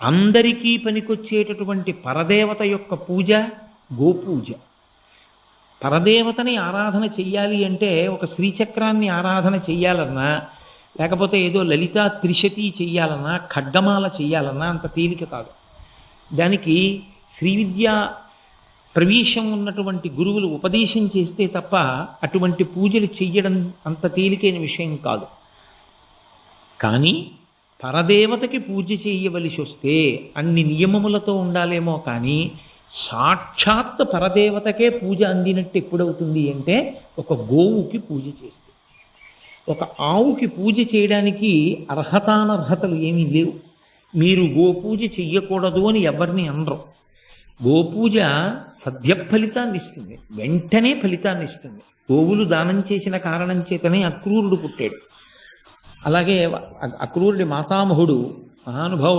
అందరికీ పనికొచ్చేటటువంటి పరదేవత యొక్క పూజ గోపూజ. పరదేవతని ఆరాధన చెయ్యాలి అంటే ఒక శ్రీచక్రాన్ని ఆరాధన చెయ్యాలన్నా లేకపోతే ఏదో లలితా త్రిశతి చెయ్యాలన్నా ఖడ్గమాల చెయ్యాలన్నా అంత తేలిక కాదు. దానికి శ్రీవిద్య ప్రవేశం ఉన్నటువంటి గురువులు ఉపదేశం చేస్తే తప్ప అటువంటి పూజలు చెయ్యడం అంత తేలికైన విషయం కాదు. కానీ పరదేవతకి పూజ చేయవలసి వస్తే అన్ని నియమములతో ఉండాలేమో కానీ సాక్షాత్ పరదేవతకే పూజ అందినట్టు ఎప్పుడవుతుంది అంటే ఒక గోవుకి పూజ చేస్తే. ఒక ఆవుకి పూజ చేయడానికి అర్హతానర్హతలు ఏమీ లేవు. మీరు గోపూజ చెయ్యకూడదు అని ఎవరిని అనరు. గోపూజ సద్య ఫలితాన్ని ఇస్తుంది. వెంటనే ఫలితాన్ని ఇస్తుంది. గోవులు దానం చేసిన కారణం చేతనే అక్రూరుడు పుట్టాడు. అలాగే అక్రూరుడి మాతామహుడు మహానుభావుడు